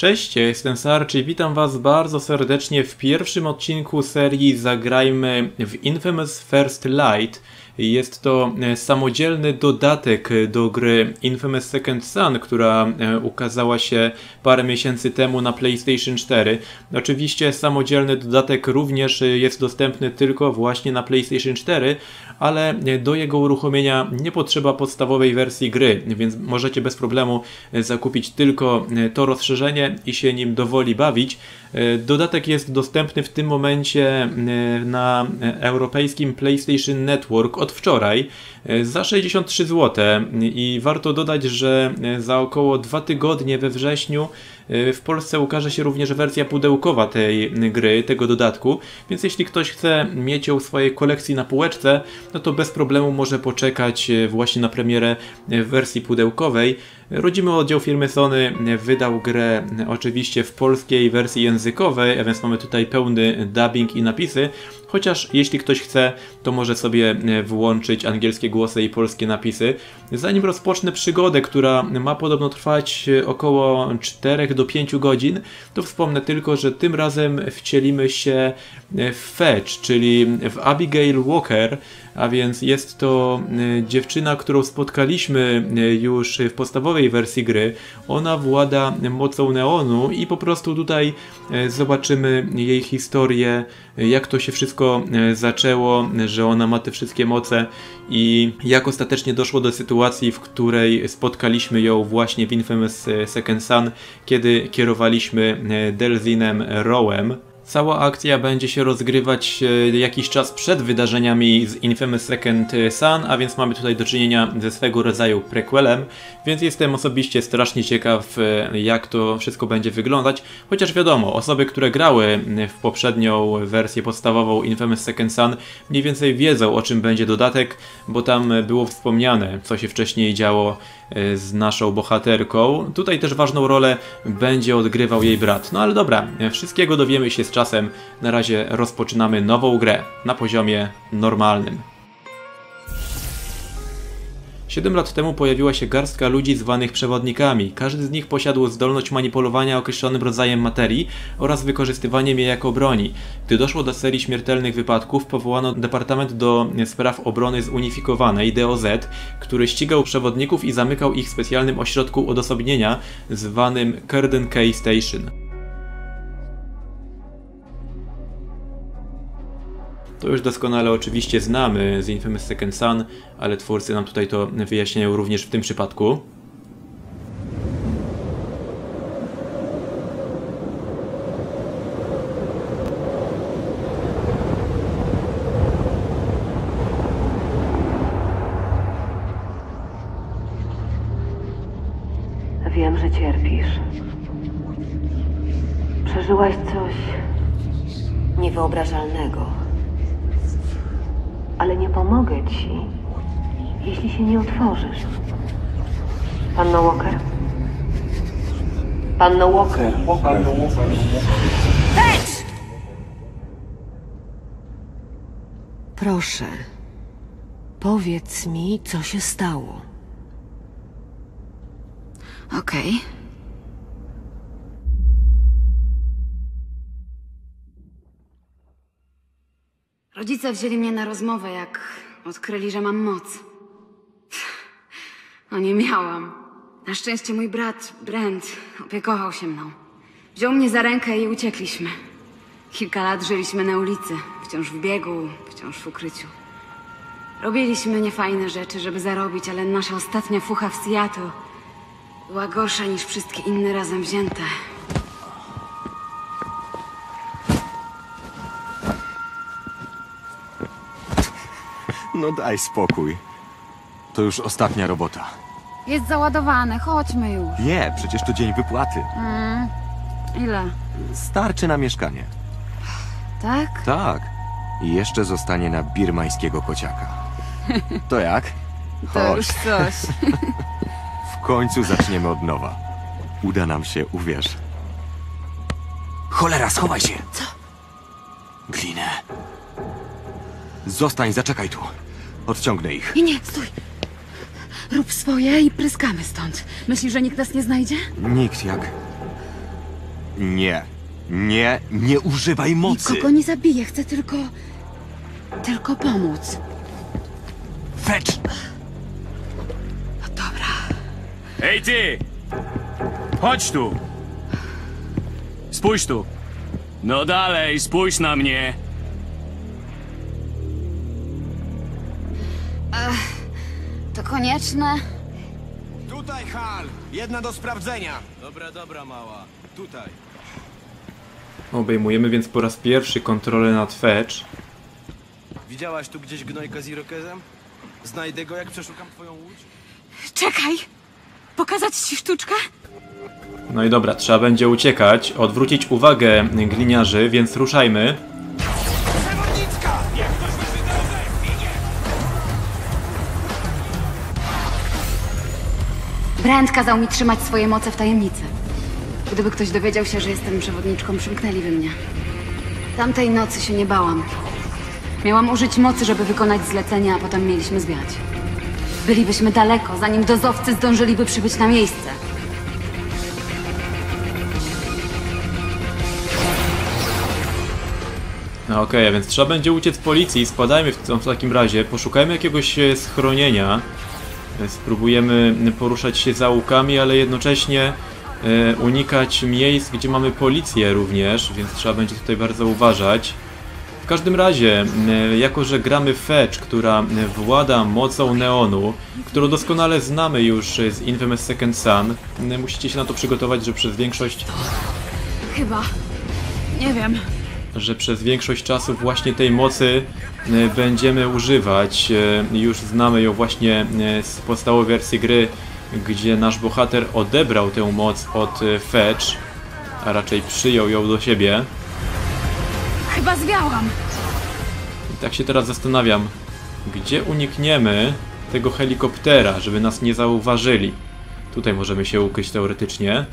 Cześć, ja jestem Sarczy i witam Was bardzo serdecznie w pierwszym odcinku serii Zagrajmy w Infamous First Light. Jest to e, samodzielny dodatek do gry Infamous Second Son, która e, ukazała się parę miesięcy temu na PlayStation 4. Oczywiście samodzielny dodatek również jest dostępny tylko właśnie na PlayStation 4, ale do jego uruchomienia nie potrzeba podstawowej wersji gry, więc możecie bez problemu zakupić tylko to rozszerzenie i się nim dowoli bawić. Dodatek jest dostępny w tym momencie na europejskim PlayStation Network od wczoraj za 63 zł i warto dodać, że za około 2 tygodnie we wrześniu w Polsce ukaże się również wersja pudełkowa tej gry, tego dodatku, więc jeśli ktoś chce mieć ją w swojej kolekcji na półeczce, no to bez problemu może poczekać właśnie na premierę wersji pudełkowej. Rodzimy oddział firmy Sony wydał grę oczywiście w polskiej wersji językowej, a więc mamy tutaj pełny dubbing i napisy, chociaż jeśli ktoś chce, to może sobie włączyć angielskie głosy i polskie napisy. Zanim rozpocznę przygodę, która ma podobno trwać około 4 do 5 godzin, to wspomnę tylko, że tym razem wcielimy się w Fetch, czyli w Abigail Walker, a więc jest to e, dziewczyna, którą spotkaliśmy e, już w podstawowej wersji gry. Ona włada mocą neonu i po prostu tutaj e, zobaczymy jej historię, jak to się wszystko zaczęło, że ona ma te wszystkie moce i jak ostatecznie doszło do sytuacji, w której spotkaliśmy ją właśnie w Infamous Second Son, kiedy kierowaliśmy Delzinem Rowem. Cała akcja będzie się rozgrywać e, jakiś czas przed wydarzeniami z Infamous Second Son, a więc mamy tutaj do czynienia ze swego rodzaju prequelem, więc jestem osobiście strasznie ciekaw e, jak to wszystko będzie wyglądać, chociaż wiadomo, osoby, które grały w poprzednią wersję podstawową Infamous Second Son mniej więcej wiedzą o czym będzie dodatek, bo tam było wspomniane co się wcześniej działo z naszą bohaterką. Tutaj też ważną rolę będzie odgrywał jej brat. No ale dobra, wszystkiego dowiemy się z czasem czasem na razie rozpoczynamy nową grę na poziomie normalnym. 7 lat temu pojawiła się garstka ludzi zwanych przewodnikami. Każdy z nich posiadł zdolność manipulowania określonym rodzajem materii oraz wykorzystywaniem jej jako broni. Gdy doszło do serii śmiertelnych wypadków, powołano Departament do Spraw Obrony Zunifikowanej, DOZ, który ścigał przewodników i zamykał ich w specjalnym ośrodku odosobnienia zwanym Curden K Station. To już doskonale oczywiście znamy z Infamous Second Son, ale twórcy nam tutaj to wyjaśniają również w tym przypadku. Wiem, że cierpisz. Przeżyłaś coś niewyobrażalnego ale nie pomogę ci, jeśli się nie otworzysz. Panno Walker? Panno Walker? Fetch! Proszę, powiedz mi, co się stało. Okej. Rodzice wzięli mnie na rozmowę, jak odkryli, że mam moc. No nie miałam. Na szczęście mój brat, Brent, opiekował się mną. Wziął mnie za rękę i uciekliśmy. Kilka lat żyliśmy na ulicy, wciąż w biegu, wciąż w ukryciu. Robiliśmy niefajne rzeczy, żeby zarobić, ale nasza ostatnia fucha w Seattle była gorsza niż wszystkie inne razem wzięte. No daj spokój. To już ostatnia robota. Jest załadowane, chodźmy już. Nie, przecież to dzień wypłaty. Ile? Starczy na mieszkanie. Tak? Tak. I jeszcze zostanie na birmańskiego kociaka. To jak? To już Chodź. coś. W końcu zaczniemy od nowa. Uda nam się, uwierz. Cholera, schowaj się! Co? Glinę. Zostań, zaczekaj tu. Odciągnę ich. Nie, nie, stój. Rób swoje i pryskamy stąd. Myślisz, że nikt nas nie znajdzie? Nikt jak... Nie. Nie, nie używaj mocy. Nikogo nie zabiję, chcę tylko... Tylko pomóc. Fetch! No dobra. Ej ty! Chodź tu! Spójrz tu! No dalej, spójrz na mnie! Konieczne? Tutaj, Hal! Jedna do sprawdzenia. Dobra, dobra, mała. Tutaj. Obejmujemy więc po raz pierwszy kontrolę nad Fetch. Widziałaś tu gdzieś gnojka z Irokezem? Znajdę go, jak przeszukam twoją łódź? Czekaj! Pokazać ci sztuczkę? No i dobra, trzeba będzie uciekać, odwrócić uwagę gliniarzy, więc ruszajmy. Brand kazał mi trzymać swoje moce w tajemnicy. Gdyby ktoś dowiedział się, że jestem przewodniczką, przymknęliby mnie. Tamtej nocy się nie bałam. Miałam użyć mocy, żeby wykonać zlecenie, a potem mieliśmy zwiać. Bylibyśmy daleko, zanim dozowcy zdążyliby przybyć na miejsce. No okej, a więc trzeba będzie uciec policji, spadajmy w, w takim razie, poszukajmy jakiegoś e, schronienia. Spróbujemy poruszać się zaułkami, ale jednocześnie e, unikać miejsc, gdzie mamy policję również, więc trzeba będzie tutaj bardzo uważać. W każdym razie, jako że gramy Fetch, która włada mocą neonu, którą doskonale znamy już z Infamous Second Son, e, musicie się na to przygotować, że przez większość Chyba. Nie wiem. że przez większość czasu właśnie tej mocy będziemy używać. E, Już znamy ją właśnie e, z podstawowej wersji gry, gdzie nasz bohater odebrał tę moc od e, Fetch, a raczej przyjął ją do siebie. Chyba zwiałam. I tak się teraz zastanawiam, gdzie unikniemy tego helikoptera, żeby nas nie zauważyli. Tutaj możemy się ukryć teoretycznie.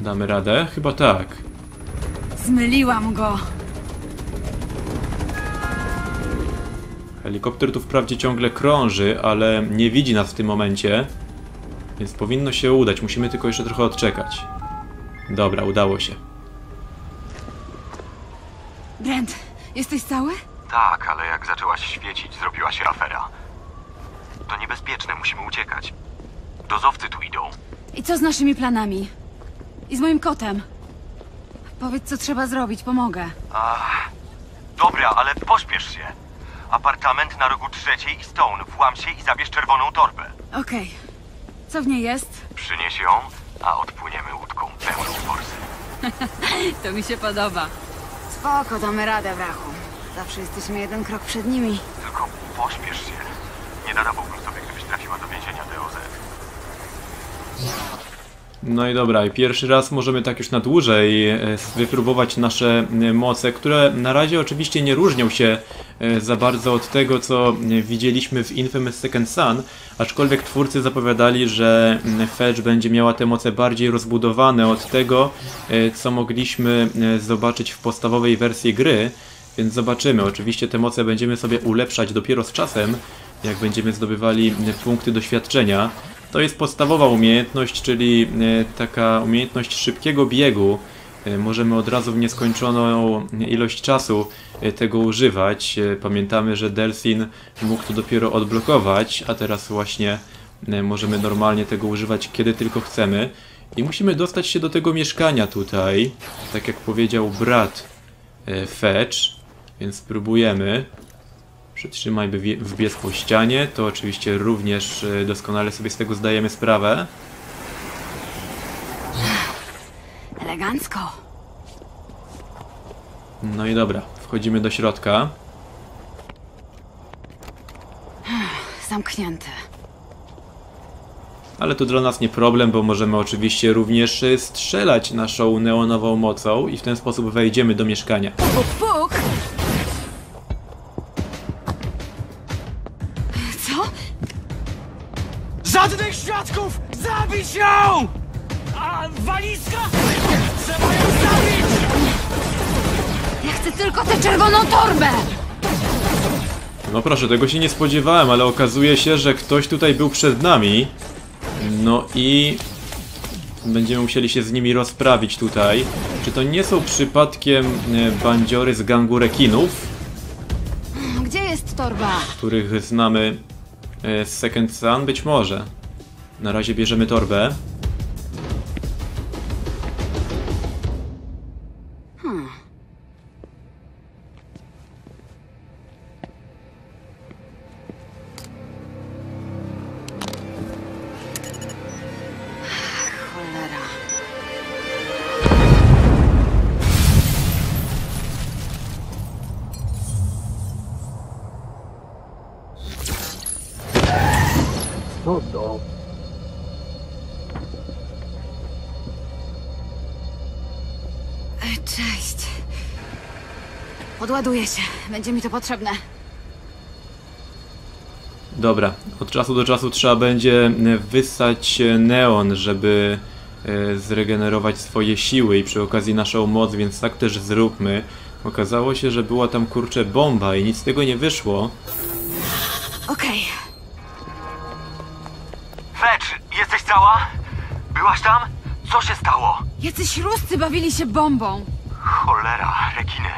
Damy radę? Chyba tak. Zmyliłam go. Helikopter tu wprawdzie ciągle krąży, ale nie widzi nas w tym momencie. Więc powinno się udać. Musimy tylko jeszcze trochę odczekać. Dobra, udało się. Brent, jesteś cały? Tak, ale jak zaczęłaś świecić, zrobiła się afera. To niebezpieczne, musimy uciekać. Dozowcy tu idą. I co z naszymi planami? I z moim kotem? Powiedz, co trzeba zrobić, pomogę. Dobra, ale pośpiesz się. Apartament na rogu trzeciej i Stone. Włam się i zabierz czerwoną torbę. Okej. Co w niej jest? Przynieś ją, a odpłyniemy łódką pełną forsy. To mi się podoba. Spoko, damy radę, brachu. Zawsze jesteśmy jeden krok przed nimi. Tylko pośpiesz się. Nie darowałbym sobie, gdybyś trafiła do więzienia DOZ. No i dobra, i pierwszy raz możemy tak już na dłużej e, wypróbować nasze e, moce, które na razie oczywiście nie różnią się e, za bardzo od tego, co widzieliśmy w Infamous Second Son, aczkolwiek twórcy zapowiadali, że Fetch będzie miała te moce bardziej rozbudowane od tego, co mogliśmy zobaczyć w podstawowej wersji gry, więc zobaczymy. Oczywiście te moce będziemy sobie ulepszać dopiero z czasem, jak będziemy zdobywali punkty doświadczenia. To jest podstawowa umiejętność, czyli e, taka umiejętność szybkiego biegu. E, Możemy od razu w nieskończoną ilość czasu e, tego używać. E, Pamiętamy, że Delsin mógł to dopiero odblokować, a teraz właśnie e, możemy normalnie tego używać kiedy tylko chcemy. I musimy dostać się do tego mieszkania tutaj, tak jak powiedział brat e, Fetch, więc spróbujemy. Przytrzymaj wbiec po ścianie, to oczywiście również e, doskonale sobie z tego zdajemy sprawę. Elegancko. No i dobra, wchodzimy do środka. Zamknięte. Ale to dla nas nie problem, bo możemy oczywiście również e, strzelać naszą neonową mocą i w ten sposób wejdziemy do mieszkania. Puk, puk! Żadnych świadków! Zabić ją! A walizka? Trzeba ją zabić! Ja chcę tylko tę czerwoną torbę! No proszę, tego się nie spodziewałem, ale okazuje się, że ktoś tutaj był przed nami. No i Będziemy musieli się z nimi rozprawić tutaj. Czy to nie są przypadkiem e, bandziory z gangu rekinów, Gdzie jest torba? których znamy Second Sun? Być może. Na razie bierzemy torbę. E, Cześć. Podładuję się. Będzie mi to potrzebne. Dobra, od czasu do czasu trzeba będzie e, wyssać e, neon, żeby e, zregenerować swoje siły i przy okazji naszą moc, więc tak też zróbmy. Okazało się, że była tam kurczę bomba i nic z tego nie wyszło. Okej. Fetch, Byłaś tam? Co się stało? Jacyś ruscy bawili się bombą. Cholera, rekiny.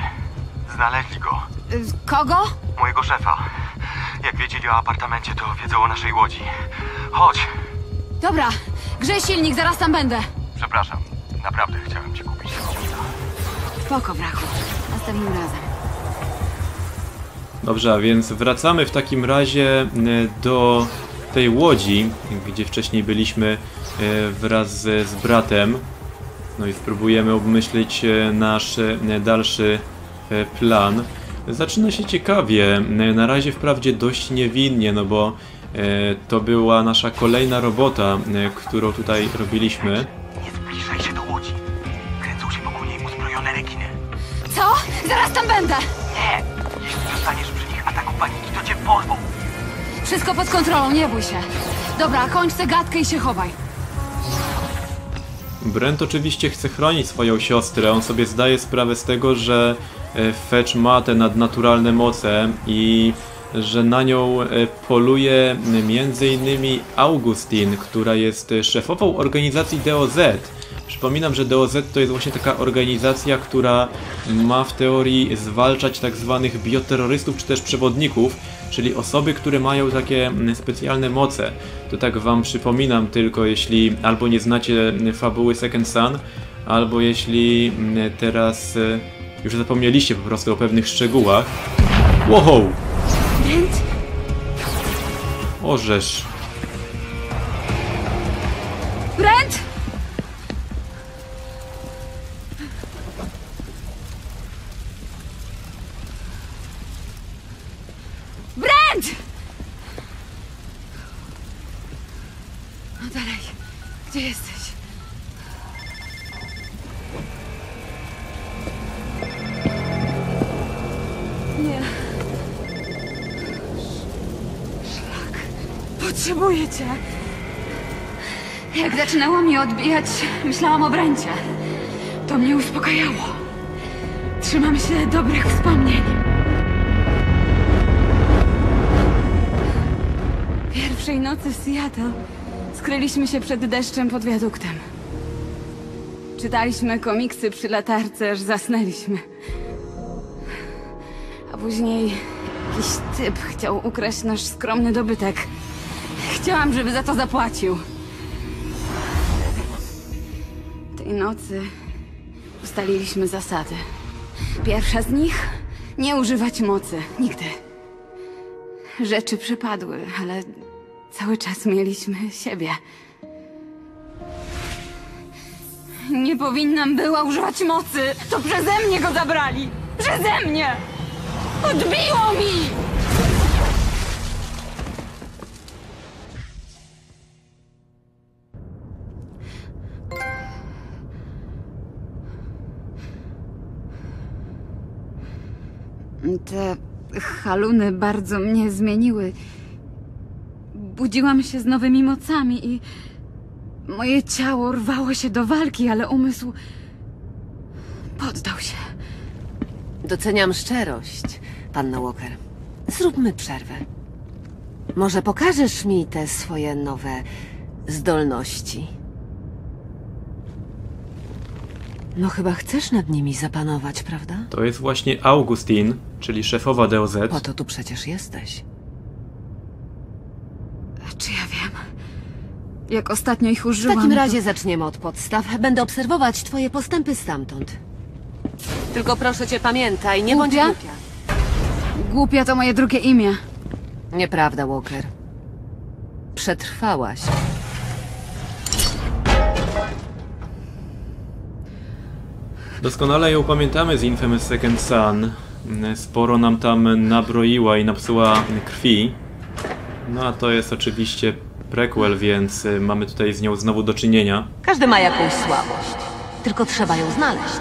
Znaleźli go. Y, Kogo? Mojego szefa. Jak wiedzieli o apartamencie, to wiedzą o naszej łodzi. Chodź. Dobra, grzej silnik, zaraz tam będę. Przepraszam. Naprawdę chciałem cię kupić. Spoko, brachu. Następnym razem. Dobrze, a więc wracamy w takim razie e, do tej łodzi, gdzie wcześniej byliśmy e, wraz z, z bratem. No i spróbujemy obmyślić e, nasz e, dalszy plan. Zaczyna się ciekawie. Na razie wprawdzie dość niewinnie, no bo to była nasza kolejna robota, którą tutaj robiliśmy. Nie zbliżaj się do łodzi. Kręcą się wokół niej uzbrojone rekiny. Co? Zaraz tam będę! Nie! Jeśli zostaniesz przy nich ataku paniki, to cię porwą. Wszystko pod kontrolą, nie bój się. Dobra, kończ tę gadkę i się chowaj. Brent oczywiście chce chronić swoją siostrę. On sobie zdaje sprawę z tego, że e, Fetch ma te nadnaturalne moce i że na nią e, poluje innymi Augustin, która jest e, szefową organizacji DOZ. Przypominam, że DOZ to jest właśnie taka organizacja, która ma w teorii zwalczać tak zwanych bioterrorystów czy też przewodników, czyli osoby, które mają takie mm, specjalne moce. To tak wam przypominam tylko, jeśli albo nie znacie mm, fabuły Second Sun, albo jeśli mm, teraz e, już zapomnieliście po prostu o pewnych szczegółach. Wow! Orzesz. Potrzebuję cię. Jak zaczynało mi odbijać, myślałam o Bręcie. To mnie uspokajało. Trzymam się dobrych wspomnień. Pierwszej nocy w Seattle skryliśmy się przed deszczem pod wiaduktem. Czytaliśmy komiksy przy latarce, aż zasnęliśmy. A później jakiś typ chciał ukraść nasz skromny dobytek. Chciałam, żeby za to zapłacił. Tej nocy ustaliliśmy zasady. Pierwsza z nich nie używać mocy. Nigdy. Rzeczy przepadły, ale cały czas mieliśmy siebie. Nie powinnam była używać mocy. To przeze mnie go zabrali. Przeze mnie! Odbiło mi! Te haluny bardzo mnie zmieniły. Budziłam się z nowymi mocami i moje ciało rwało się do walki, ale umysł poddał się. Doceniam szczerość, panna Walker. Zróbmy przerwę. Może pokażesz mi te swoje nowe zdolności? No chyba chcesz nad nimi zapanować, prawda? To jest właśnie Augustin, czyli szefowa DOZ. Po to tu przecież jesteś. Czy ja wiem? Jak ostatnio ich W użyłam... takim to- razie zaczniemy od podstaw. Będę obserwować twoje postępy stamtąd. Tylko proszę cię, pamiętaj, nie bądź Głupia? głupia. Głupia to moje drugie imię. Nieprawda, Walker. Przetrwałaś. Doskonale ją pamiętamy z Infamous Second Son. Sporo nam tam nabroiła i napsuła krwi. No a to jest oczywiście prequel, więc y, mamy tutaj z nią znowu do czynienia. Każdy ma jakąś słabość. Tylko trzeba ją znaleźć.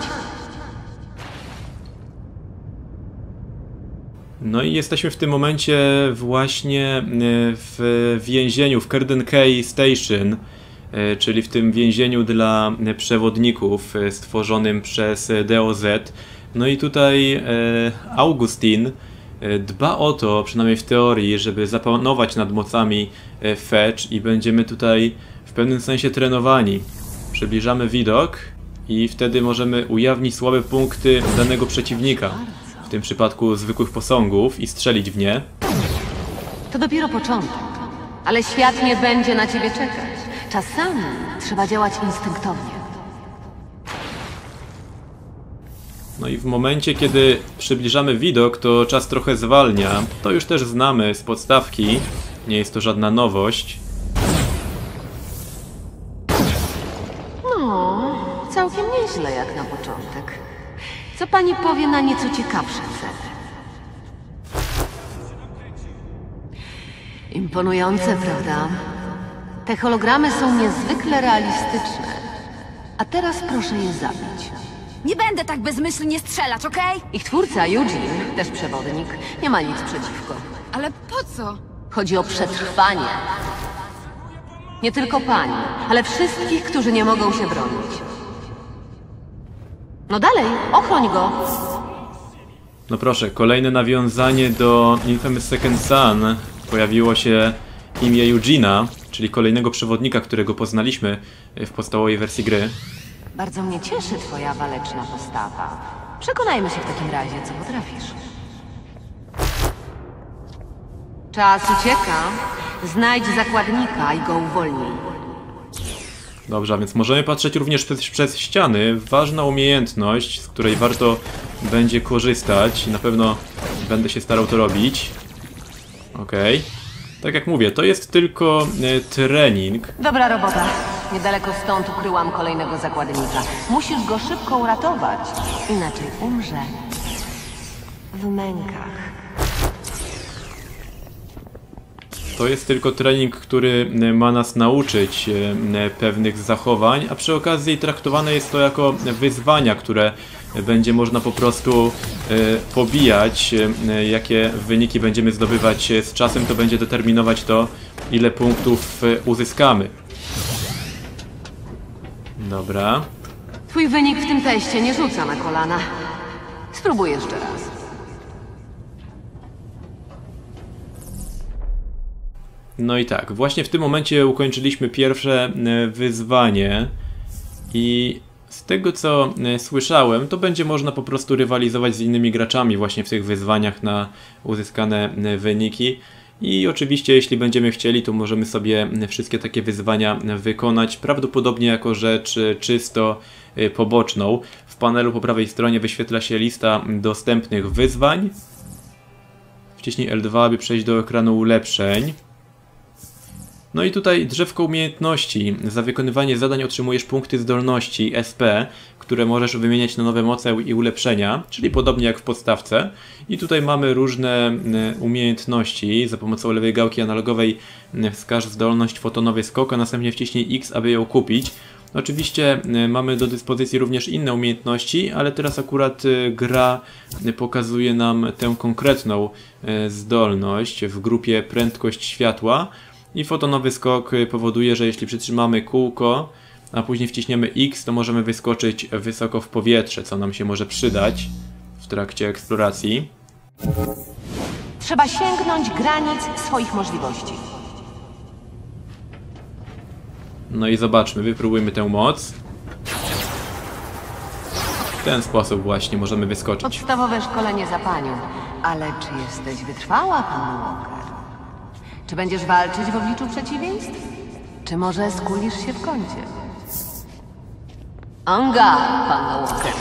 No i jesteśmy w tym momencie właśnie y, w więzieniu, w Curtain Cay Station, czyli w tym więzieniu dla przewodników y, stworzonym przez DOZ. No i tutaj y, Augustin dba o to, przynajmniej w teorii, żeby zapanować nad mocami Fetch i będziemy tutaj w pewnym sensie trenowani. Przybliżamy widok i wtedy możemy ujawnić słabe punkty danego przeciwnika w tym przypadku zwykłych posągów i strzelić w nie. To dopiero początek. Ale świat nie będzie na ciebie czekać. Czasami trzeba działać instynktownie. No i w momencie, kiedy przybliżamy widok, to czas trochę zwalnia. To już też znamy z podstawki. Nie jest to żadna nowość. No, całkiem nieźle jak na początek. Co pani powie na nieco ciekawsze cele? Imponujące, prawda? Te hologramy są niezwykle realistyczne. A teraz proszę je zabić. Nie będę tak bezmyślnie strzelać, okej? Ich twórca, Eugene, też przewodnik, nie ma nic przeciwko. Ale po co? Chodzi o przetrwanie. Nie tylko pani, ale wszystkich, którzy nie mogą się bronić. No dalej, ochroń go. No proszę, kolejne nawiązanie do Infamous Second Son. Pojawiło się imię Eugena, czyli kolejnego przewodnika, którego poznaliśmy w podstawowej wersji gry. Bardzo mnie cieszy twoja waleczna postawa. Przekonajmy się w takim razie, co potrafisz. Czas ucieka. Znajdź zakładnika i go uwolnij. Dobrze, a więc możemy patrzeć również przez, przez ściany. Ważna umiejętność, z której warto będzie korzystać. Na pewno będę się starał to robić. Okej. Tak jak mówię, to jest tylko e, trening. Dobra robota. Niedaleko stąd ukryłam kolejnego zakładnika. Musisz go szybko uratować, inaczej umrze. W mękach. To jest tylko trening, który e, ma nas nauczyć e, pewnych zachowań, a przy okazji traktowane jest to jako wyzwania, które będzie można po prostu e, pobijać. E, Jakie wyniki będziemy zdobywać z czasem, to będzie determinować to, ile punktów e, uzyskamy. Dobra. Twój wynik w tym teście nie rzuca na kolana. Spróbuj jeszcze raz. No i tak, właśnie w tym momencie ukończyliśmy pierwsze e, wyzwanie i z tego co e, słyszałem, to będzie można po prostu rywalizować z innymi graczami właśnie w tych wyzwaniach na uzyskane e, wyniki. I oczywiście, jeśli będziemy chcieli, to możemy sobie wszystkie takie wyzwania wykonać, prawdopodobnie jako rzecz e, czysto poboczną. W panelu po prawej stronie wyświetla się lista dostępnych wyzwań. Wciśnij L2, aby przejść do ekranu ulepszeń. No i tutaj drzewko umiejętności. Za wykonywanie zadań otrzymujesz punkty zdolności SP, które możesz wymieniać na nowe moce i ulepszenia, czyli podobnie jak w podstawce. I tutaj mamy różne e, umiejętności. Za pomocą lewej gałki analogowej e, wskaż zdolność fotonowy skok, a następnie wciśnij X, aby ją kupić. Oczywiście e, mamy do dyspozycji również inne umiejętności, ale teraz akurat e, gra e, pokazuje nam tę konkretną e, zdolność w grupie prędkość światła. I fotonowy skok y, powoduje, że jeśli przytrzymamy kółko, a później wciśniemy X, to możemy wyskoczyć wysoko w powietrze, co nam się może przydać w trakcie eksploracji. Trzeba sięgnąć granic swoich możliwości. No i zobaczmy, wypróbujmy tę moc. W ten sposób właśnie możemy wyskoczyć. Podstawowe szkolenie za panią. Ale czy jesteś wytrwała, pan Walker? Czy będziesz walczyć w obliczu przeciwieństw? Czy może skulisz się w kącie? Anga, pan Walker.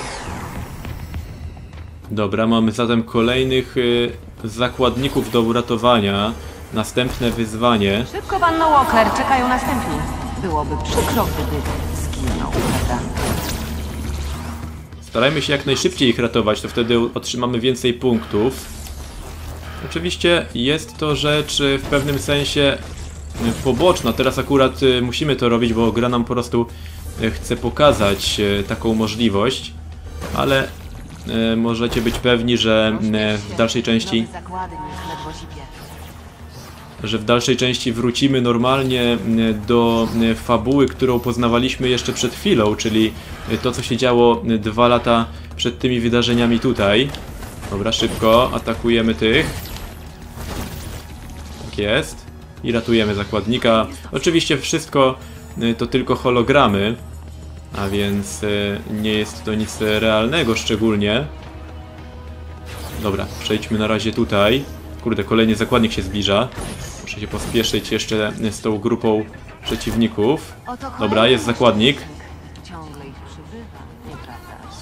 Dobra, mamy zatem kolejnych y, zakładników do uratowania. Następne wyzwanie. Szybko, pan Walker, czekają następni. Byłoby przykro, gdyby zginął, prawda? Starajmy się jak najszybciej ich ratować, to wtedy otrzymamy więcej punktów. Oczywiście jest to rzecz y, w pewnym sensie y, poboczna. Teraz akurat y, musimy to robić, bo gra nam po prostu chce pokazać taką możliwość. Ale możecie być pewni, że w dalszej części że w dalszej części wrócimy normalnie do fabuły, którą poznawaliśmy jeszcze przed chwilą, czyli to, co się działo dwa lata przed tymi wydarzeniami tutaj. Dobra, szybko, atakujemy tych. Jest. I ratujemy zakładnika. Oczywiście wszystko y, to tylko hologramy, a więc y, nie jest to nic realnego szczególnie. Dobra, przejdźmy na razie tutaj. Kurde, kolejny zakładnik się zbliża. Muszę się pospieszyć jeszcze z tą grupą przeciwników. Dobra, jest zakładnik.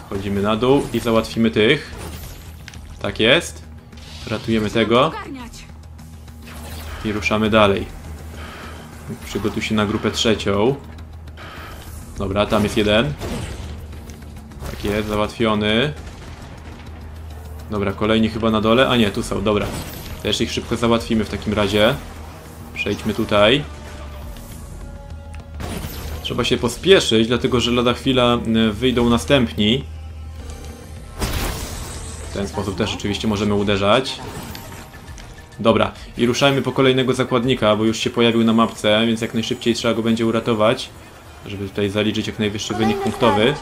Schodzimy na dół i załatwimy tych. Tak jest. Ratujemy tego! I ruszamy dalej. Przygotuj się na grupę trzecią. Dobra, tam jest jeden. Tak jest, załatwiony. Dobra, kolejni chyba na dole. A nie, tu są, dobra. Też ich szybko załatwimy w takim razie. Przejdźmy tutaj. Trzeba się pospieszyć, dlatego że lada chwila y, wyjdą następni. W ten sposób też oczywiście możemy uderzać. Dobra, i ruszajmy po kolejnego zakładnika, bo już się pojawił na mapce, więc jak najszybciej trzeba go będzie uratować, żeby tutaj zaliczyć jak najwyższy wynik punktowy.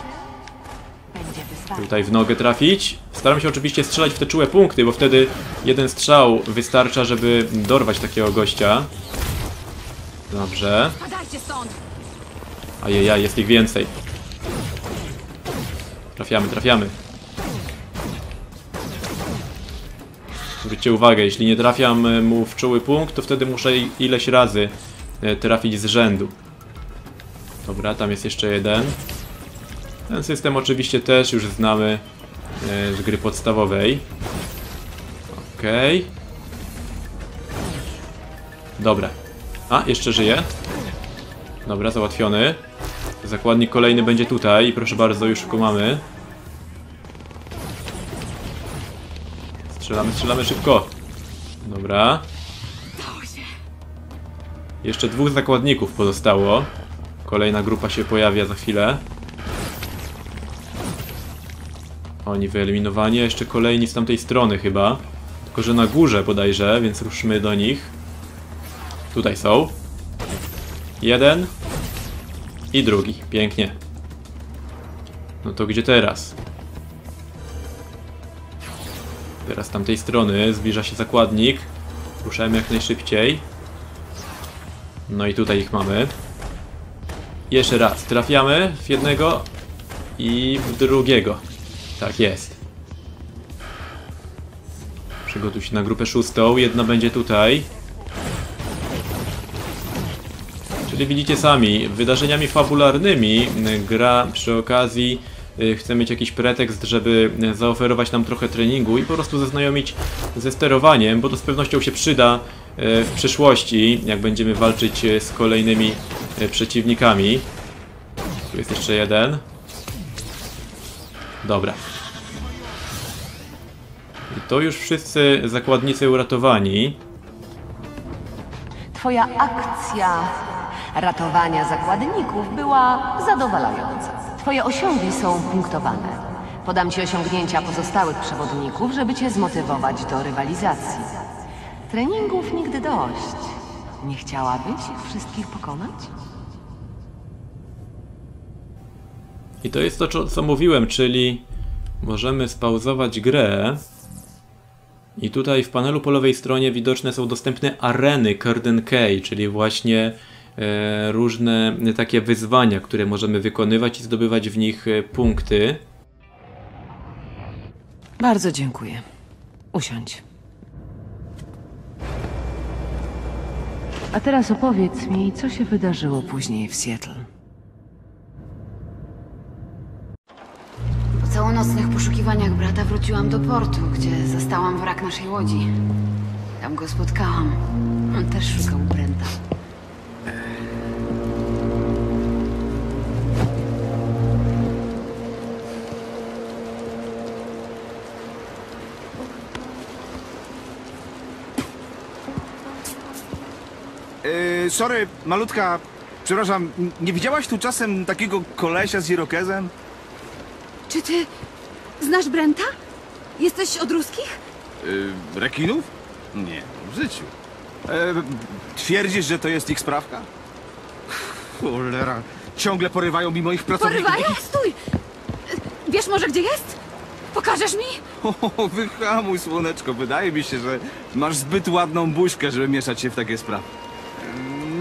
Tutaj w nogę trafić. Staram się oczywiście strzelać w te czułe punkty, bo wtedy jeden strzał wystarcza, żeby dorwać takiego gościa. Dobrze. Ajajaj, jest ich więcej. Trafiamy, trafiamy. Zwróćcie uwagę, jeśli nie trafiam e, mu w czuły punkt, to wtedy muszę ileś razy e, trafić z rzędu. Dobra, tam jest jeszcze jeden. Ten system oczywiście też już znamy e, z gry podstawowej. Okej. Dobra. A, jeszcze żyje. Dobra, załatwiony. Zakładnik kolejny będzie tutaj proszę bardzo, już go mamy. Strzelamy, strzelamy szybko. Dobra. Jeszcze dwóch zakładników pozostało. Kolejna grupa się pojawia za chwilę. Oni wyeliminowani, jeszcze kolejni z tamtej strony chyba. Tylko, że na górze bodajże, więc ruszmy do nich. Tutaj są. Jeden. I drugi. Pięknie. No to gdzie teraz? Teraz z tamtej strony zbliża się zakładnik. Ruszajmy jak najszybciej. No i tutaj ich mamy. Jeszcze raz. Trafiamy w jednego i w drugiego. Tak jest. Przygotuj się na grupę szóstą. Jedna będzie tutaj. Czyli widzicie sami, wydarzeniami fabularnymi gra przy okazji chce mieć jakiś pretekst, żeby y, zaoferować nam trochę treningu i po prostu zaznajomić ze sterowaniem, bo to z pewnością się przyda y, w przyszłości, jak będziemy walczyć y, z kolejnymi y, przeciwnikami. Tu jest jeszcze jeden. Dobra. I to już wszyscy zakładnicy uratowani. Twoja akcja ratowania zakładników była zadowalająca. Twoje osiągi są punktowane. Podam ci osiągnięcia pozostałych przewodników, żeby cię zmotywować do rywalizacji. Treningów nigdy dość. Nie chciałabyś ich wszystkich pokonać? I to jest to, co- mówiłem, czyli możemy spauzować grę. I tutaj w panelu po lewej stronie widoczne są dostępne areny Curtain K, czyli właśnie różne takie wyzwania, które możemy wykonywać i zdobywać w nich e, punkty. Bardzo dziękuję. Usiądź. A teraz opowiedz mi, co się wydarzyło później w Seattle. Po całonocnych poszukiwaniach brata wróciłam do portu, gdzie zastałam wrak naszej łodzi. Tam go spotkałam. On też szukał Brenta. Yy, sorry, malutka, przepraszam, n- nie widziałaś tu czasem takiego kolesia z irokezem? Czy ty znasz Brenta? Jesteś od ruskich? Yy, rekinów? Nie, w życiu. E, twierdzisz, że to jest ich sprawka? Cholera, ciągle porywają mi moich pracowników. Porywają? Stój! Wiesz może gdzie jest? Pokażesz mi? O, wyhamuj, słoneczko, wydaje mi się, że masz zbyt ładną buźkę, żeby mieszać się w takie sprawy.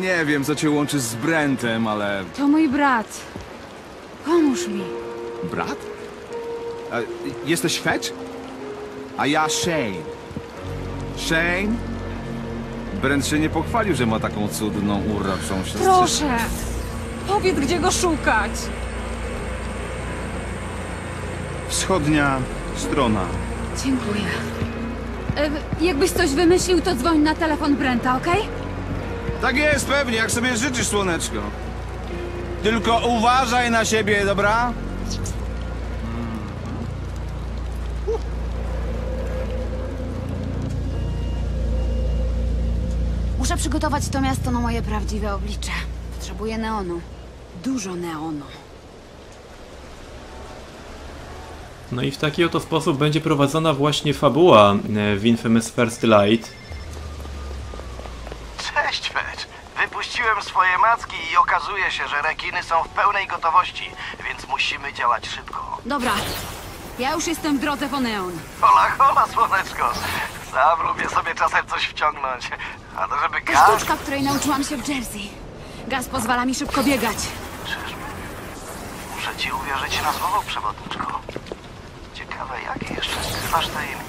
Nie wiem, co cię łączy z Brentem, ale... To mój brat. Pomóż mi. Brat? A, jesteś Fetch? A ja Shane. Shane? Brent się nie pochwalił, że ma taką cudną, uroczą siostrę. Proszę, powiedz gdzie go szukać. Wschodnia strona. Dziękuję. E, jakbyś coś wymyślił, to dzwoń na telefon Brenta, okej? Tak jest, pewnie, jak sobie życzysz, słoneczko. Tylko uważaj na siebie, dobra? Muszę przygotować to miasto na moje prawdziwe oblicze. Potrzebuję neonu. Dużo neonu. No i w taki oto sposób będzie prowadzona właśnie fabuła e, w Infamous First Light. Cześć, Fetch. Wypuściłem swoje macki i okazuje się, że rekiny są w pełnej gotowości, więc musimy działać szybko. Dobra, ja już jestem w drodze po neon. Hola, hola, słoneczko. Sam lubię sobie czasem coś wciągnąć. A to żeby To gaz... sztuczka, której nauczyłam się w Jersey. Gaz pozwala mi szybko biegać. Czyżby? Muszę ci uwierzyć na słowo, przewodniczko. Ciekawe, jakie jeszcze skrywasz tajemnice.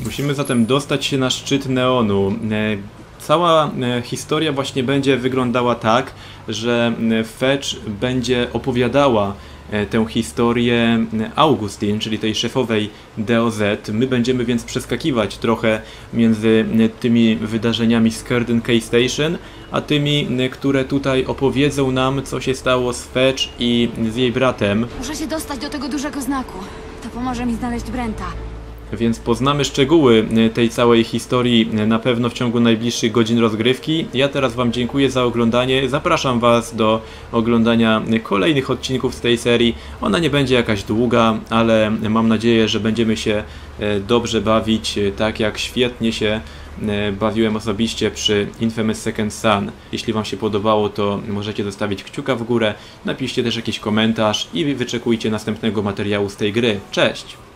Musimy zatem dostać się na szczyt Neonu. E, Cała e, historia właśnie będzie wyglądała tak, że e, Fetch będzie opowiadała e, tę historię Augustin, czyli tej szefowej DOZ. My będziemy więc przeskakiwać trochę między tymi wydarzeniami z Curtain K Station, a tymi, które tutaj opowiedzą nam, co się stało z Fetch i z jej bratem. Muszę się dostać do tego dużego znaku. To pomoże mi znaleźć Brenta. Więc poznamy szczegóły e, tej całej historii e, na pewno w ciągu najbliższych godzin rozgrywki. Ja teraz Wam dziękuję za oglądanie. Zapraszam Was do oglądania kolejnych odcinków z tej serii. Ona nie będzie jakaś długa, ale mam nadzieję, że będziemy się e, dobrze bawić, tak jak świetnie się bawiłem osobiście przy Infamous Second Son. Jeśli Wam się podobało, to możecie zostawić kciuka w górę, napiszcie też jakiś komentarz i wyczekujcie następnego materiału z tej gry. Cześć!